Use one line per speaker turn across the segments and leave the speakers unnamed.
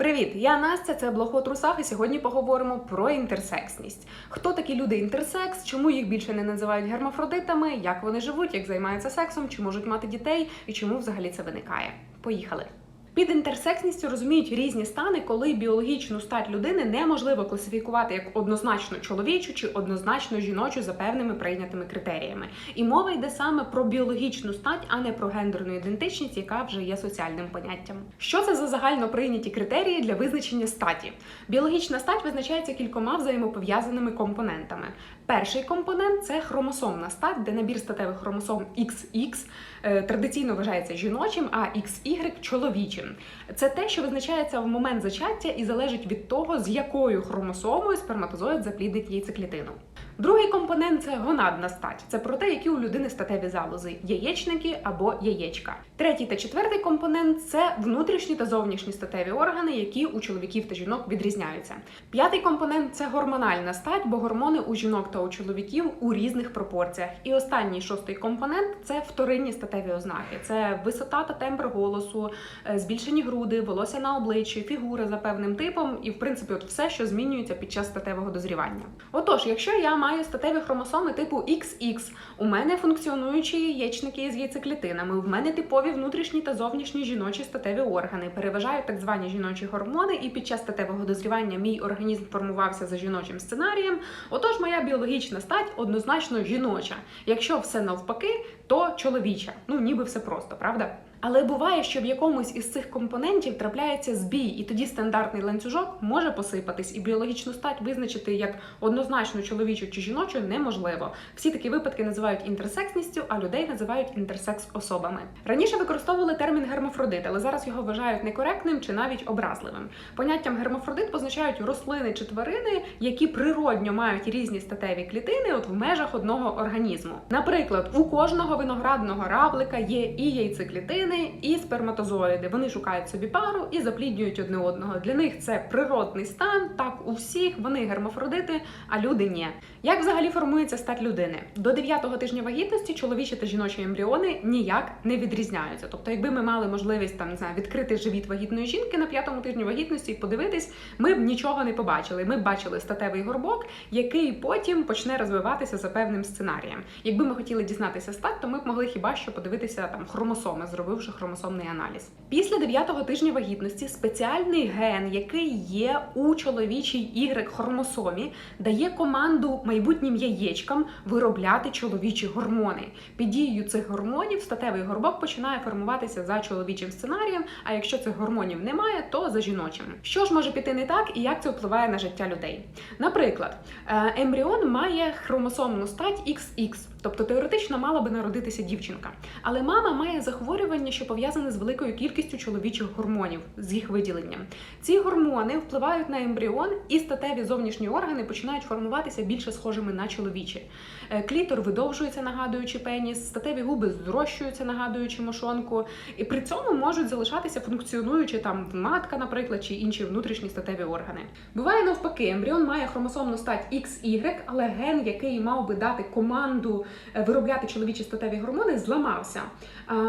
Привіт, я Настя, це блог у трусах, і сьогодні поговоримо про інтерсексність. Хто такі люди інтерсекс, чому їх більше не називають гермафродитами, як вони живуть, як займаються сексом, чи можуть мати дітей і чому взагалі це виникає. Поїхали. Під інтерсексністю розуміють різні стани, коли біологічну стать людини неможливо класифікувати як однозначно чоловічу чи однозначно жіночу за певними прийнятими критеріями. І мова йде саме про біологічну стать, а не про гендерну ідентичність, яка вже є соціальним поняттям. Що це за загально прийняті критерії для визначення статі? Біологічна стать визначається кількома взаємопов'язаними компонентами. Перший компонент це хромосомна стать, де набір статевих хромосом XX е, традиційно вважається жіночим, а XY – чоловічим. Це те, що визначається в момент зачаття і залежить від того, з якою хромосомою сперматозоїд запліднить яйцеклітину. Другий компонент це гонадна стать. Це про те, які у людини статеві залози яєчники або яєчка. Третій та четвертий компонент це внутрішні та зовнішні статеві органи, які у чоловіків та жінок відрізняються. П'ятий компонент це гормональна стать, бо гормони у жінок та у чоловіків у різних пропорціях. І останній шостий компонент це вторинні статеві ознаки. Це висота та тембр голосу, е, збільшені груди, волосся на обличчі, фігура за певним типом, і в принципі, от все, що змінюється під час статевого дозрівання. Отож, якщо я маю статеві хромосоми типу XX, у мене функціонуючі яєчники з яйцеклітинами, в мене типові внутрішні та зовнішні жіночі статеві органи, переважають так звані жіночі гормони, і під час статевого дозрівання мій організм формувався за жіночим сценарієм. Отож, моя біологічна стать однозначно жіноча. Якщо все навпаки, то чоловіча. Ну ніби все просто, правда? Але буває, що в якомусь із цих компонентів трапляється збій, і тоді стандартний ланцюжок може посипатись, і біологічну стать визначити як однозначно чоловічу чи жіночу неможливо. Всі такі випадки називають інтерсексністю, а людей називають інтерсекс-особами. Раніше використовували термін гермафродит, але зараз його вважають некоректним чи навіть образливим. Поняттям гермафродит позначають рослини чи тварини, які природньо мають різні статеві клітини, от в межах одного організму. Наприклад, у кожного виноградного равлика є і яйцеклітини, і сперматозоїди. Вони шукають собі пару і запліднюють одне одного. Для них це природний стан. Так у всіх вони гермафродити, а люди ні. Як взагалі формується стать людини? До 9-го тижня вагітності чоловічі та жіночі ембріони ніяк не відрізняються. Тобто, якби ми мали можливість там не знаю, відкрити живіт вагітної жінки на п'ятому тижні вагітності і подивитись, ми б нічого не побачили. Ми б бачили статевий горбок, який потім почне розвиватися за певним сценарієм. Якби ми хотіли дізнатися стать, то ми б могли хіба що подивитися там хромосоми, зробивши хромосомний аналіз. Після 9-го тижня вагітності спеціальний ген, який є у чоловічій y хромосомі, дає команду майбутнім яєчкам виробляти чоловічі гормони. Під дією цих гормонів статевий горбок починає формуватися за чоловічим сценарієм. А якщо цих гормонів немає, то за жіночим. Що ж може піти не так і як це впливає на життя людей? Наприклад, е, ембріон має хромосомну стать XX, тобто теоретично мала би народитися дівчинка. Але мама має захворювання, що пов'язане з великою кількістю чоловічих гормонів з їх виділенням. Ці гормони впливають на ембріон, і статеві зовнішні органи починають формуватися більше схожими на чоловічі. Е, Клітор видовжується, нагадуючи пеніс, статеві губи зрощуються, нагадуючи мошонку, і при цьому можуть залишатися функціонуючи там матка, наприклад, чи інші внутрішні статеві органи. Буває навпаки, ембріон має хромосомну стать XY, але ген, який мав би дати команду виробляти чоловічі статеві гормони, зламався.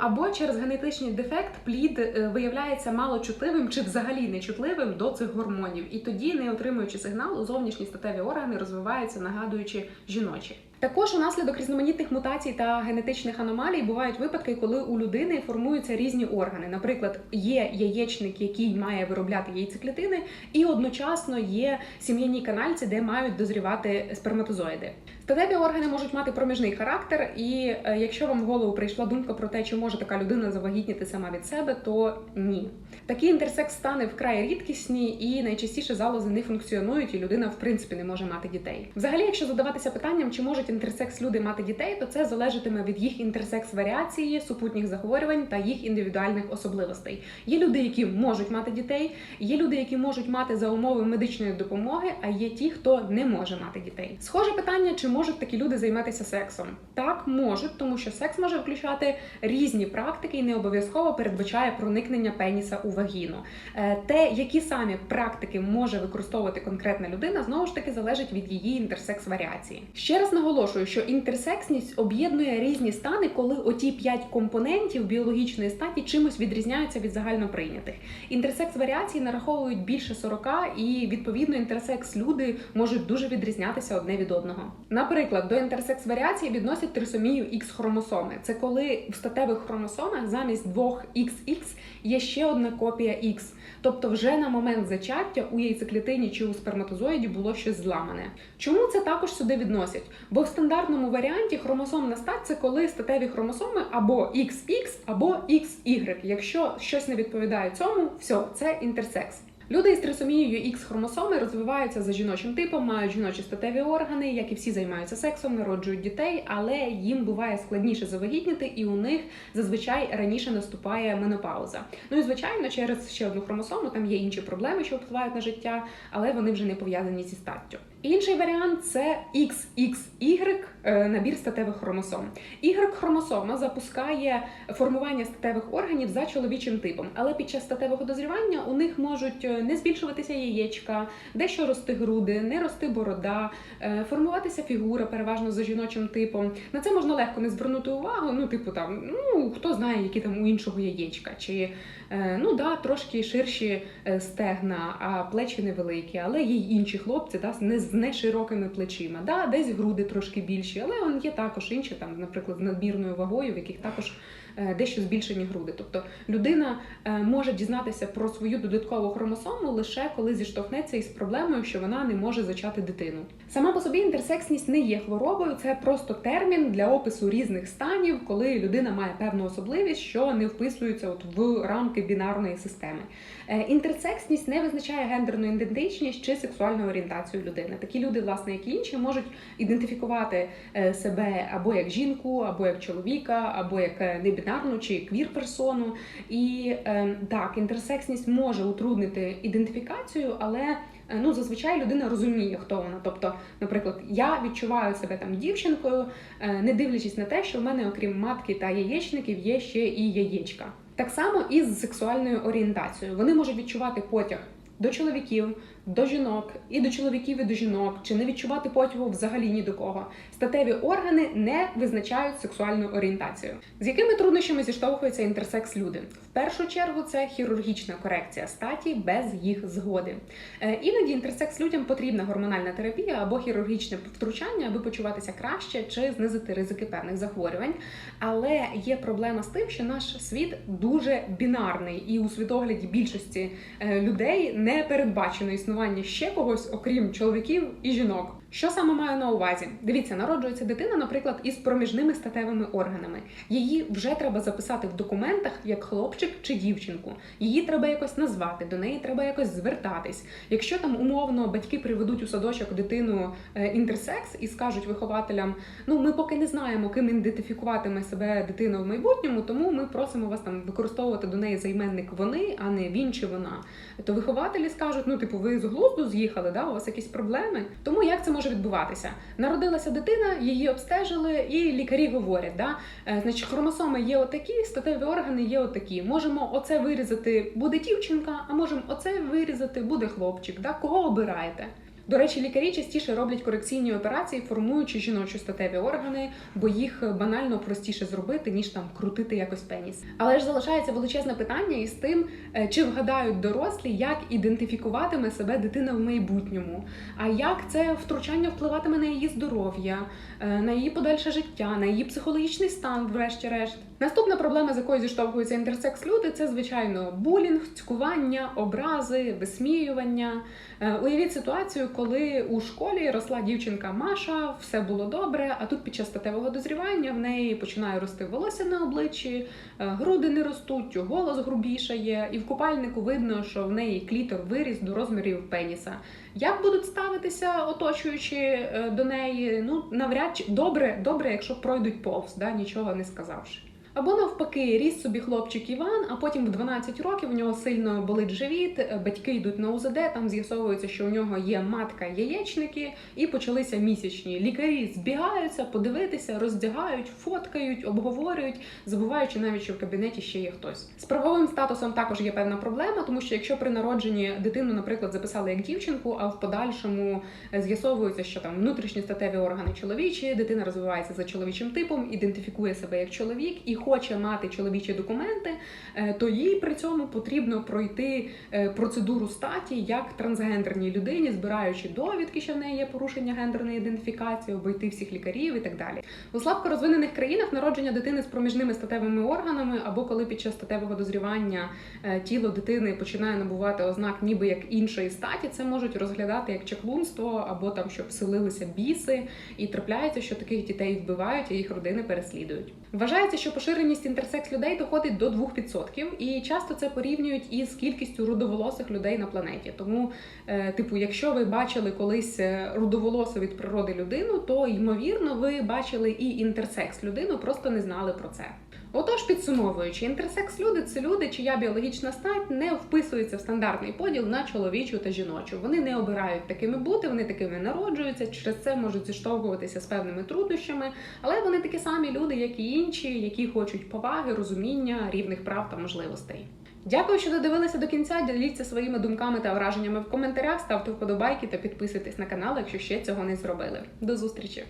Або через генетичний дефект плід е, виявляється малочутливим чи взагалі нечутливим до цих гормонів, і тоді, не отримуючи сигналу, зовнішні статеві органи розвиваються, нагадуючи жіночі. Також унаслідок різноманітних мутацій та генетичних аномалій бувають випадки, коли у людини формуються різні органи. Наприклад, є яєчник, який має виробляти яйцеклітини, і одночасно є сім'яні канальці, де мають дозрівати сперматозоїди. Статеві органи можуть мати проміжний характер, і е, якщо вам в голову прийшла думка про те, чи може така людина завагітніти сама від себе, то ні. Такі інтерсекс стани вкрай рідкісні і найчастіше залози не функціонують, і людина в принципі не може мати дітей. Взагалі, якщо задаватися питанням, чи можуть інтерсекс люди мати дітей, то це залежатиме від їх інтерсекс варіації, супутніх захворювань та їх індивідуальних особливостей. Є люди, які можуть мати дітей, є люди, які можуть мати за умови медичної допомоги, а є ті, хто не може мати дітей. Схоже питання, чи можуть такі люди займатися сексом? Так, можуть, тому що секс може включати різні практики і не обов'язково передбачає проникнення пеніса у вагіну. Е, Те, які самі практики може використовувати конкретна людина, знову ж таки залежить від її інтерсекс варіації. Ще раз наголошую, що інтерсексність об'єднує різні стани, коли оті п'ять компонентів біологічної статі чимось відрізняються від загальноприйнятих. Інтерсекс варіації нараховують більше 40, і відповідно інтерсекс люди можуть дуже відрізнятися одне від одного. Наприклад, до інтерсекс варіації відносять трисомію X хромосоми. Це коли в статевих хромосомах замість двох XX є ще одна копія X. Тобто, вже на момент зачаття у яйцеклітині чи у сперматозоїді було щось зламане. Чому це також сюди відносять? Бо в стандартному варіанті хромосомна стать це коли статеві хромосоми або XX, або XY. Якщо щось не відповідає цьому, все, це інтерсекс. Люди із трисомією X хромосоми розвиваються за жіночим типом, мають жіночі статеві органи, як і всі займаються сексом, народжують дітей, але їм буває складніше завагітніти, і у них зазвичай раніше наступає менопауза. Ну і звичайно, через ще одну хромосому там є інші проблеми, що впливають на життя, але вони вже не пов'язані зі статтю. Інший варіант це XXY, е, набір статевих хромосом. Y-хромосома запускає формування статевих органів за чоловічим типом, але під час статевого дозрівання у них можуть е, не збільшуватися яєчка, дещо рости груди, не рости борода, е, формуватися фігура, переважно за жіночим типом. На це можна легко не звернути увагу. Ну, типу, там, ну хто знає, які там у іншого яєчка, чи ну да, трошки ширші стегна, а плечі невеликі, але є інші хлопці, да, не з не широкими плечима. Да, десь груди трошки більші, але он є також інші, там, наприклад, з надмірною вагою, в яких також е, дещо збільшені груди. Тобто людина е, може дізнатися про свою додаткову хромосому лише коли зіштовхнеться із проблемою, що вона не може зачати дитину. Сама по собі інтерсексність не є хворобою, це просто термін для опису різних станів, коли людина має певну особливість, що не вписується от в рамки бінарної системи. Е, Інтерсексність не визначає гендерну ідентичність чи сексуальну орієнтацію людини. Такі люди, власне, як і інші, можуть ідентифікувати е, себе або як жінку, або як чоловіка, або як е, небінарну чи квір-персону. І е, так, інтерсексність може утруднити ідентифікацію, але ну зазвичай людина розуміє, хто вона. Тобто, наприклад, я відчуваю себе там дівчинкою, е, не дивлячись на те, що в мене, окрім матки та яєчників, є ще і яєчка. Так само і з сексуальною орієнтацією. Вони можуть відчувати потяг до чоловіків, до жінок, і до чоловіків, і до жінок, чи не відчувати потягу взагалі ні до кого. Статеві органи не визначають сексуальну орієнтацію. З якими труднощами зіштовхуються інтерсекс люди? В першу чергу це хірургічна корекція статі без їх згоди. Е, Іноді інтерсекс людям потрібна гормональна терапія або хірургічне втручання, аби почуватися краще чи знизити ризики певних захворювань. Але є проблема з тим, що наш світ дуже бінарний, і у світогляді більшості е, людей не передбачено існування ще когось, окрім чоловіків і жінок. Що саме маю на увазі? Дивіться, народжується дитина, наприклад, із проміжними статевими органами. Її вже треба записати в документах як хлопчик чи дівчинку. Її треба якось назвати, до неї треба якось звертатись. Якщо там умовно батьки приведуть у садочок дитину е, інтерсекс і скажуть вихователям: ну ми поки не знаємо, ким ідентифікуватиме себе дитина в майбутньому, тому ми просимо вас там використовувати до неї займенник вони, а не він чи вона. То вихователі скажуть: ну, типу, ви з глузду з'їхали, да? у вас якісь проблеми. Тому як це може відбуватися? Народилася дитина, її обстежили, і лікарі говорять, да? е, значить, хромосоми є отакі, статеві органи є отакі. Можемо оце вирізати, буде дівчинка, а можемо оце вирізати, буде хлопчик. Да? Кого обираєте? До речі, лікарі частіше роблять корекційні операції, формуючи жіночі статеві органи, бо їх банально простіше зробити, ніж там крутити якось пеніс. Але ж залишається величезне питання із тим, е, чи вгадають дорослі, як ідентифікуватиме себе дитина в майбутньому, а як це втручання впливатиме на її здоров'я, е, на її подальше життя, на її психологічний стан, врешті-решт. Наступна проблема, з якою зіштовхуються інтерсекс люди, це звичайно булінг, цькування, образи, висміювання. Е, Уявіть ситуацію, коли у школі росла дівчинка Маша, все було добре, а тут під час статевого дозрівання в неї починає рости волосся на обличчі, е, груди не ростуть, голос грубішає, і в купальнику видно, що в неї клітор виріс до розмірів пеніса. Як будуть ставитися оточуючи е, до неї? Ну навряд чи добре, добре, якщо пройдуть повз, да, нічого не сказавши. Або навпаки, ріс собі хлопчик Іван, а потім в 12 років у нього сильно болить живіт, е, батьки йдуть на УЗД, там з'ясовується, що у нього є матка яєчники, і почалися місячні. Лікарі збігаються подивитися, роздягають, фоткають, обговорюють, забуваючи навіть, що в кабінеті ще є хтось. З правовим статусом також є певна проблема, тому що якщо при народженні дитину, наприклад, записали як дівчинку, а в подальшому е, з'ясовується, що там внутрішні статеві органи чоловічі, дитина розвивається за чоловічим типом, ідентифікує себе як чоловік і хоче мати чоловічі документи, е, то їй при цьому потрібно пройти е, процедуру статі як трансгендерній людині, збираючи довідки, що в неї є порушення гендерної ідентифікації, обійти всіх лікарів і так далі. У слабко розвинених країнах народження дитини з проміжними статевими органами, або коли під час статевого дозрівання е, тіло дитини починає набувати ознак, ніби як іншої статі, це можуть розглядати як чаклунство, або там щоб вселилися біси, і трапляється, що таких дітей вбивають, а їх родини переслідують. Вважається, що поширеність інтерсекс людей доходить до 2%, і часто це порівнюють із кількістю рудоволосих людей на планеті. Тому, е, типу, якщо ви бачили колись е, рудоволосу від природи людину, то ймовірно ви бачили і інтерсекс людину, просто не знали про це. Отож, підсумовуючи, інтерсекс люди це люди, чия біологічна стать не вписується в стандартний поділ на чоловічу та жіночу. Вони не обирають такими бути, вони такими народжуються, через це можуть зіштовхуватися з певними труднощами, але вони такі самі люди, як і інші, які хочуть поваги, розуміння, рівних прав та можливостей. Дякую, що додивилися до кінця. Діліться своїми думками та враженнями в коментарях, ставте вподобайки та підписуйтесь на канал, якщо ще цього не зробили. До зустрічі!